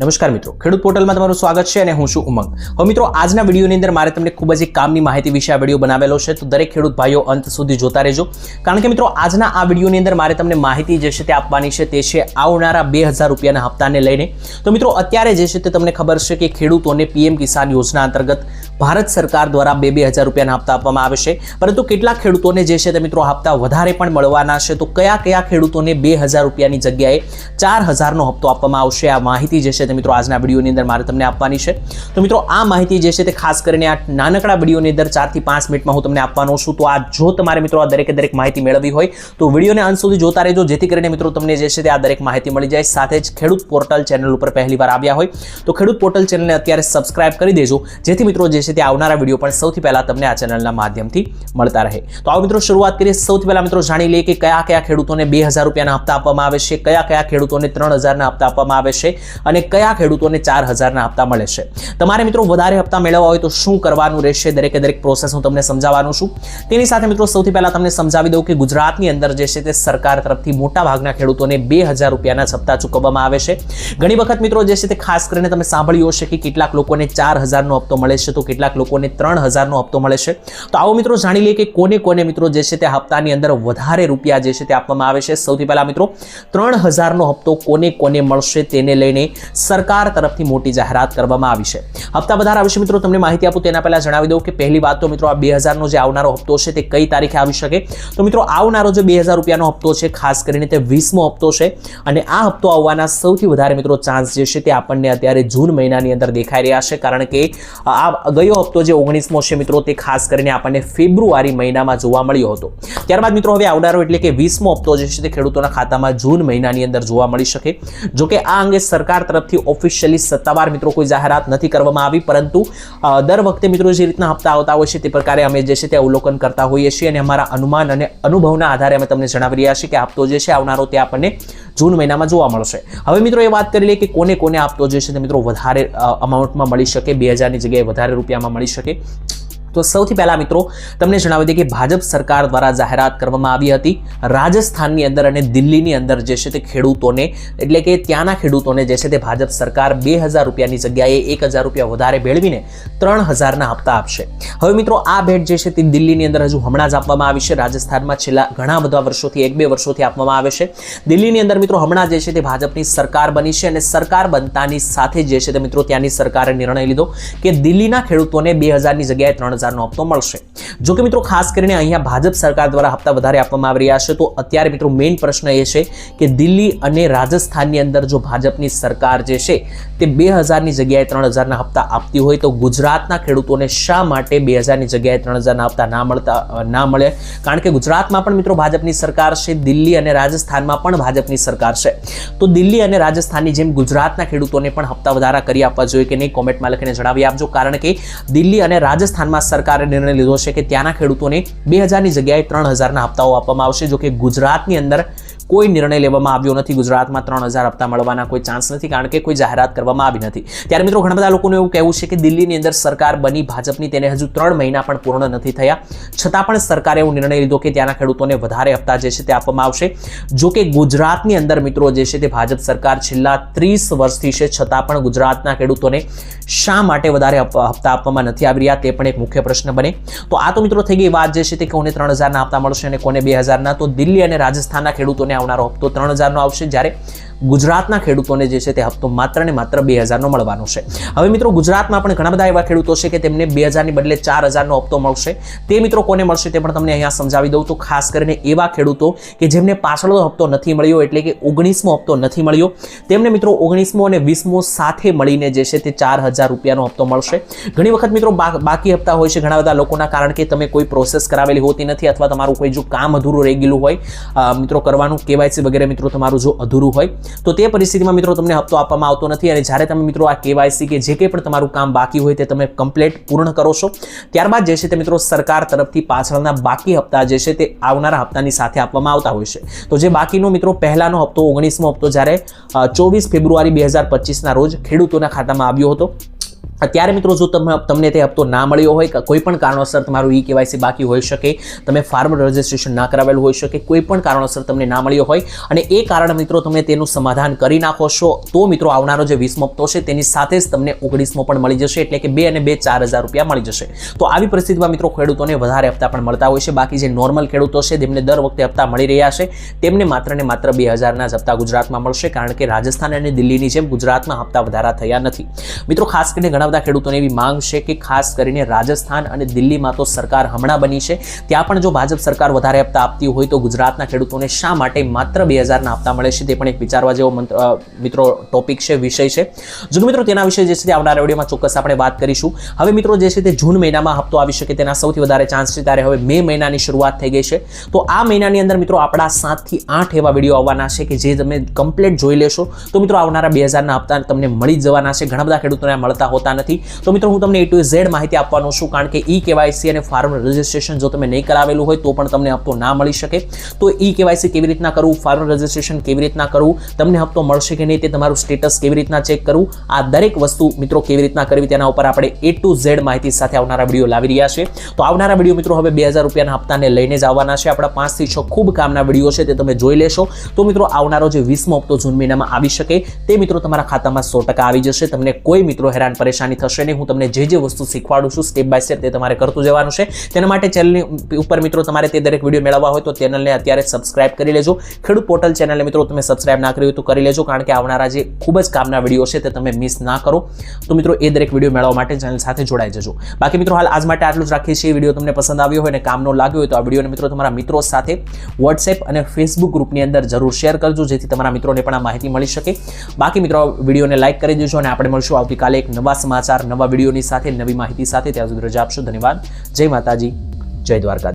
નમસ્કાર મિત્રો. ખેડૂત પોર્ટલમાં તમારું સ્વાગત છે અને હું છું ઉમંગ. હવે મિત્રો, આજના વિડીયોની અંદર મારે તમને ખૂબ જ એક કામની માહિતી વિશે આ વીડિયો બનાવેલો છે, તો દરેક ખેડૂત ભાઈઓ અંત સુધી જોતા રહેજો. કારણ કે મિત્રો, આજના આ વિડીયોની અંદર મારે તમને માહિતી જે છે તે આપવાની છે તે છે આવનારા બે હજાર રૂપિયાના હપ્તાને લઈને. તો મિત્રો, અત્યારે જે છે તે તમને ખબર છે કે ખેડૂતોને પીએમ કિસાન યોજના અંતર્ગત ભારત સરકાર દ્વારા બે બે હજાર રૂપિયાના હપ્તા આપવામાં આવે છે. પરંતુ કેટલાક ખેડૂતોને જે છે તે મિત્રો હપ્તા વધારે પણ મળવાના છે. તો કયા કયા ખેડૂતોને બે હજાર રૂપિયાની જગ્યાએ ચાર હજારનો હપ્તો આપવામાં આવશે? આ માહિતી જે છે તે મિત્રો આજના વિડીયોની અંદર મારે તમને આપવાની છે. તો મિત્રો આ માહિતી જે છે તે ખાસ કરીને આ નાનકડા વિડીયોની અંદર ચારથી પાંચ મિનિટમાં હું તમને આપવાનો છું. તો આ જો તમારે મિત્રો આ દરેકે દરેક માહિતી મેળવવી હોય, તો વિડીયોને અંત સુધી જોતા રહેજો. જેથી કરીને મિત્રો તમને જે છે તે આ દરેક માહિતી મળી જાય. સાથે જ ખેડૂત પોર્ટલ ચેનલ ઉપર પહેલી વાર આવ્યા હોય, તો ખેડૂત પોર્ટલ ચેનલને અત્યારે સબસ્ક્રાઇબ કરી દેજો. જેથી મિત્રો જે છે તે આવનારા વીડિયો પણ સૌથી પહેલા તમને આ ચેનલના માધ્યમથી મળતા રહે. તો આવો મિત્રો, શરૂઆત કરીએ. સૌથી પહેલા મિત્રો જાણી લઈએ કે કયા કયા ખેડૂતોને બે રૂપિયાના હપ્તા આપવામાં આવે છે, કયા કયા ખેડૂતોને ત્રણ હજારના હપ્તા આપવામાં આવે છે અને કયા ખેડૂતોને ચાર હજારના હપ્તા મળે છે. તમારે મિત્રો વધારે હપ્તા મેળવવા હોય તો શું કરવાનું રહેશે? દરેકે દરેક પ્રોસેસ હું તમને સમજાવવાનું છું. તેની સાથે મિત્રો સૌથી પહેલા તમને સમજાવી દઉં કે ગુજરાતની અંદર જે છે તે સરકાર તરફથી મોટા ભાગના ખેડૂતોને બે હજાર રૂપિયાના હપ્તા ચૂકવવામાં આવે છે. ઘણી વખત મિત્રો જે છે તે ખાસ કરીને તમે સાંભળ્યું હશે કે કેટલાક લોકોને ચાર હજારનો હપ્તો મળે છે. તો કેટલાક લોકોને ત્રણ હજારનો હપ્તો મળે છે. તો આવો મિત્રો જાણી લઈએ કે કોને કોને મિત્રો જે છે તે હપ્તાની અંદર વધારે રૂપિયા જે છે તે આપવામાં આવે છે. સૌથી પહેલા મિત્રો, ત્રણ હજારનો હપ્તો કોને કોને મળશે તેને લઈને સરકાર તરફથી મોટી જાહેરાત કરવામાં આવી છે. હપ્તા વધારા વિશે મિત્રો તમને માહિતી આપું તેના પહેલાં જણાવી દઉં કે પહેલી વાત તો મિત્રો આ બે હજારનો જે આવનારો હપ્તો છે તે કઈ તારીખે આવી શકે? તો મિત્રો આવનારો જે બે હજાર રૂપિયાનો હપ્તો છે ખાસ કરીને તે વીસમો હપ્તો છે અને આ હપ્તો આવવાના સૌથી વધારે મિત્રો ચાન્સ જે છે તે આપણને અત્યારે જૂન મહિનાની અંદર દેખાઈ રહ્યા છે. કારણ કે આ ગયો હપ્તો જે ઓગણીસમો છે મિત્રો તે ખાસ કરીને આપણને ફેબ્રુઆરી મહિનામાં જોવા મળ્યો હતો. ત્યારબાદ મિત્રો હવે આવનારો એટલે કે વીસમો હપ્તો જે છે તે ખેડૂતોના ખાતામાં જૂન મહિનાની અંદર જોવા મળી શકે. જો કે આ અંગે સરકાર તરફથી ઓફિશિયલી સત્તાવાર મિત્રો કોઈ જાહેરાત નથી કરવામાં આવી, પરંતુ દર વખતે મિત્રો જે રીતના હપ્તા આવતા હોય છે તે પ્રકારે અમે જે છે તે અવલોકન કરતા હોઈએ છીએ અને અમારા અનુમાન અને અનુભવના આધારે અમે તમને જણાવી રહ્યા છીએ કે હપ્તો જે છે આવનારો તે આપણને જૂન મહિનામાં જોવા મળશે. હવે મિત્રો એ વાત કરી લઈએ કે કોને કોને આપતો જે છે તે મિત્રો વધારે અમાઉન્ટમાં મળી શકે, બે હજારની જગ્યાએ વધારે રૂપિયામાં મળી શકે. તો સૌથી પહેલા મિત્રો, તમને જણાવી દઈએ કે ભાજપ સરકાર દ્વારા જાહેરાત કરવામાં આવી હતી. રાજસ્થાનની અંદર અને દિલ્હીની અંદર જે છે તે ખેડૂતોને, એટલે કે ત્યાંના ખેડૂતોને જે છે તે ભાજપ સરકાર બે હજાર રૂપિયાની જગ્યાએ એક હજાર રૂપિયા વધારે ભેળવીને ત્રણ હજારના હપ્તા આપશે. હવે મિત્રો, આ ભેટ જે છે તે દિલ્હીની અંદર હજુ હમણાં જ આપવામાં આવી છે. રાજસ્થાનમાં છેલ્લા ઘણા બધા વર્ષોથી, એક બે વર્ષોથી આપવામાં આવે છે. દિલ્હીની અંદર મિત્રો, હમણાં જે છે તે ભાજપની સરકાર બની છે અને સરકાર બનતાની સાથે જે છે તે મિત્રો, ત્યાંની સરકારે નિર્ણય લીધો કે દિલ્હીના ખેડૂતોને બે હજારની જગ્યાએ ત્રણ હજારનો હપ્તો મળશે. જો કે મિત્રો, ખાસ કરીને અહીંયા ભાજપ સરકાર દ્વારા હપ્તા વધારે આપવામાં આવી રહ્યા છે, તો અત્યારે મિત્રો મેઇન પ્રશ્ન એ છે કે દિલ્હી અને રાજસ્થાનની અંદર જો ભાજપની સરકાર જે છે, તે બે હજારની જગ્યાએ ત્રણ હજારના હપ્તા આપતી હોય, તો ગુજરાતના ખેડૂતોને શા માટે બે હજારની જગ્યાએ ત્રણ હજારના હપ્તા ના મળતા, ના મળે? કારણ કે ગુજરાતમાં પણ મિત્રો ભાજપની સરકાર છે, દિલ્હી અને રાજસ્થાનમાં પણ ભાજપની સરકાર છે. તો દિલ્હી અને રાજસ્થાનની જેમ ગુજરાતના ખેડૂતોને પણ હપ્તા વધારા કરી આપવા જોઈએ કે નહીં? કોમેન્ટમાં લખીને જણાવી આપજો. કારણ કે દિલ્હી અને રાજસ્થાનમાં સરકારે નિર્ણય લીધો છે કે ત્યાંના ખેડૂતોને બે હજારની જગ્યાએ ત્રણ હજારના હપ્તાઓ આપવામાં આવશે, જો કે ગુજરાતની અંદર કોઈ નિર્ણય લેવામાં આવ્યો નથી. ગુજરાતમાં ત્રણ હજાર હપ્તા મળવાના કોઈ ચાન્સ નથી કારણ કે કોઈ જાહેરાત કરવામાં આવી નથી. ત્યારે મિત્રો ઘણા બધા લોકોનું એવું કહેવું છે કે દિલ્હીની અંદર સરકાર બની, ભાજપની તેને હજુ ત્રણ મહિના પણ પૂર્ણ નથી થયા. છતાં પણ સરકારે એવો નિર્ણય લીધો કે ત્યાંના ખેડૂતોને વધારે હપ્તા જે છે તે આપવામાં આવશે. જો કે ગુજરાતની અંદર મિત્રો જે છે તે ભાજપ સરકાર છેલ્લા ત્રીસ વર્ષથી છે. છતાં પણ ગુજરાતના ખેડૂતોને શા માટે વધારે હપ- હપ્તા આપવામાં નથી આવી રહ્યા તે પણ એક મુખ્ય પ્રશ્ન બને. તો આ તો મિત્રો થઈ ગઈ વાત જે છે તે કોને ત્રણ હજારના હપ્તા મળશે અને કોને બે હજારના. તો દિલ્હી અને રાજસ્થાનના ખેડૂતોને આવનારો. હપ્તો ત્રણ હજારનો આવશે જ્યારે ગુજરાતના ખેડૂતોને જે છે તે હપ્તો માત્ર ને માત્ર બે હજારનો મળવાનો છે. હવે મિત્રો ગુજરાતમાં પણ ઘણા બધા એવા ખેડૂતો છે કે તેમને બે હજારની બદલે ચાર હજારનો હપ્તો મળશે. તે મિત્રો કોને મળશે તે પણ તમને અહીંયા સમજાવી દઉં તો ખાસ કરીને એવા ખેડૂતો કે જેમને પાછળનો હપ્તો નથી મળ્યો એટલે કે ઓગણીસમો હપ્તો નથી મળ્યો. તેમને મિત્રો ઓગણીસમો અને વીસમો સાથે મળીને જે છે તે ચાર હજાર રૂપિયાનો હપ્તો મળશે. ઘણી વખત મિત્રો બાકી હપ્તા હોય છે ઘણા બધા લોકોના કારણ કે તમે કોઈ પ્રોસેસ કરાવેલી હોતી નથી અથવા તમારું કોઈ જો કામ અધૂરું રહી ગયેલું હોય મિત્રો કરવાનું કેવાયસી વગેરે મિત્રો તમારું જો અધૂરું હોય તો તે પરિસ્થિતિમાં મિત્રો તમને હપ્તો આપવામાં આવતો નથી અને જ્યારે તમે મિત્રો આ કેવાયસી કે જે કંઈ પણ તમારું કામ બાકી હોય તે તમે કમ્પ્લેટ પૂર્ણ કરો છો, ત્યારબાદ જે છે તે મિત્રો સરકાર તરફથી પાછળના બાકી હપ્તા જે છે તે આવનારા હપ્તાની સાથે આપવામાં આવતા હોય છે. તો જે બાકીનો મિત્રો પહેલાનો હપ્તો ઓગણીસમો હપ્તો જ્યારે ચોવીસ ફેબ્રુઆરી બે હજાર પચીસના રોજ ખેડૂતોના ખાતામાં આવ્યો હતો. અત્યારે મિત્રો જો તમે તમને તે હપ્તો ના મળ્યો હોય, કે કોઈ પણ કારણોસર તમારું ઈ કેવાયસી બાકી હોઈ શકે, તમે ફાર્મર રજિસ્ટ્રેશન ના કરાવેલું હોઈ શકે, કોઈ પણ કારણોસર તમને ના મળ્યો હોય, અને એ કારણ મિત્રો તમે તેનું સમાધાન કરી નાખો છો, તો મિત્રો આવનારો જે વીસમો હપ્તો છે તેની સાથે જ તમને ઓગણીસમો પણ મળી જશે, એટલે કે બે અને બે ચાર હજાર રૂપિયા મળી જશે. તો આવી પરિસ્થિતિમાં મિત્રો ખેડૂતોને વધારે હપ્તા પણ મળતા હોય છે, બાકી જે નોર્મલ ખેડૂતો છે તેમને દર વખતે હપ્તા મળી રહ્યા છે, તેમને માત્ર ને માત્ર બે હજારના જ હપ્તા ગુજરાતમાં મળશે, કારણ કે રાજસ્થાન અને દિલ્હીની જેમ ગુજરાતમાં હપ્તા વધારા થયા નથી. મિત્રો ખાસ કરીને ઘણા બધા ખેડૂતોને એવી માંગ છે કે ખાસ કરીને રાજસ્થાન અને દિલ્હીમાં તો સરકાર હમણાં બની છે. ત્યાં પણ જો ભાજપ સરકાર વધારે હપ્તા આપતી હોય તો ગુજરાતના ખેડૂતોને શા માટે માત્ર બે હજારના હપ્તા મળે છે તે પણ એક વિચારવા જેવો મિત્રો ટોપિક છે, વિષય છે. જો મિત્રો, તેના વિશે જે છે તે આવનારા વિડીયોમાં ચોક્કસ આપણે વાત કરીશું. હવે મિત્રો, જે છે તે જૂન મહિનામાં હપ્તો આવી શકે તેના સૌથી વધારે ચાન્સ છે ત્યારે હવે મે મહિનાની શરૂઆત થઈ ગઈ છે. તો આ મહિનાની અંદર મિત્રો, આપણા સાતથી આઠ એવા વીડિયો આવવાના છે કે જે તમે કમ્પ્લીટ જોઈ લેશો. તો મિત્રો, આવનારા બે હજારના હપ્તા તમને મળી જવાના છે. ઘણા બધા ખેડૂતોને મળતા હોતા નથી. તો મિત્રો, હું તમને એ ટુ ઝેડ માહિતી આપવાનો છું, કારણ કે ઈ કેવાયસી અને ફાર્મ રજિસ્ટ્રેશન જો તમે નહીં કરાવેલું હોય, તો પણ તમને હપ્તો ના મળી શકે. તો ઈ કેવાયસી કેવી રીતના કરવું, ફાર્મ રજિસ્ટ્રેશન કેવી રીતના કરવું, તમને હપ્તો મળશે કે નહીં તે તમારું સ્ટેટસ કેવી રીતના ચેક કરવું, આ દરેક વસ્તુ મિત્રો કેવી રીતના કરવી તેના ઉપર આપણે એ ટુ ઝેડ માહિતી સાથે આવનારા વીડિયો લાવી રહ્યા છે. તો આવનારા વીડિયો મિત્રો હવે બે હજાર રૂપિયાના હપ્તાને લઈને જ આવવાના છે. આપણા પાંચથી છ ખૂબ કામના વીડિયો છે તે તમે જોઈ લેશો. તો મિત્રો, આવનારો જે વીસમો હપ્તો જૂન મહિનામાં આવી શકે, તે મિત્રો તમારા ખાતામાં સો ટકા આવી જશે. તમને કોઈ મિત્રો હેરાન પરેશાની થશે નહીં. હું તમને જે જે વસ્તુ શીખવાડું છું સ્ટેપ બાય સ્ટેપ તે તમારે કરતું જવાનું છે. તેના માટે ચેનલની ઉપર મિત્રો તમારે તે દરેક વીડિયો મેળવવા હોય તો ચેનલને અત્યારે સબસ્ક્રાઇબ કરી લેજો. ખેડૂત પોર્ટલ ચેનલને મિત્રો તમે સબસ્ક્રાઇબ ના કરી હોય તો કરી લેજો, કારણ કે આવનારા જે ખૂબ જ કામના વીડિયો છે તે તમે મિસ ના કરો. તો મિત્રો એ દરેક વીડિયો મેળવવા માટે ચેનલ સાથે જોડાઈ જજો. બાકી મિત્રો હાલ આજ માટે આટલું જ રાખીએ છીએ. વીડિયો તમને પસંદ આવ્યો હોય અને કામનો લાગ્યો હોય તો આ વિડીયોને મિત્રો તમારા મિત્રો સાથે વોટ્સએપ અને ફેસબુક ગ્રુપની અંદર જરૂર શેર કરજો, જેથી તમારા મિત્રોને પણ આ માહિતી મળી શકે. બાકી મિત્રો વિડીયોને લાઇક કરી દેજો અને આપણે મળશું આવતીકાલે એક નવા સમાચાર નવા વિડીયોની સાથે, નવી માહિતી સાથે ત્યાં સુધી રજા આપશો. ધન્યવાદ. જય માતાજી. જય દ્વારકા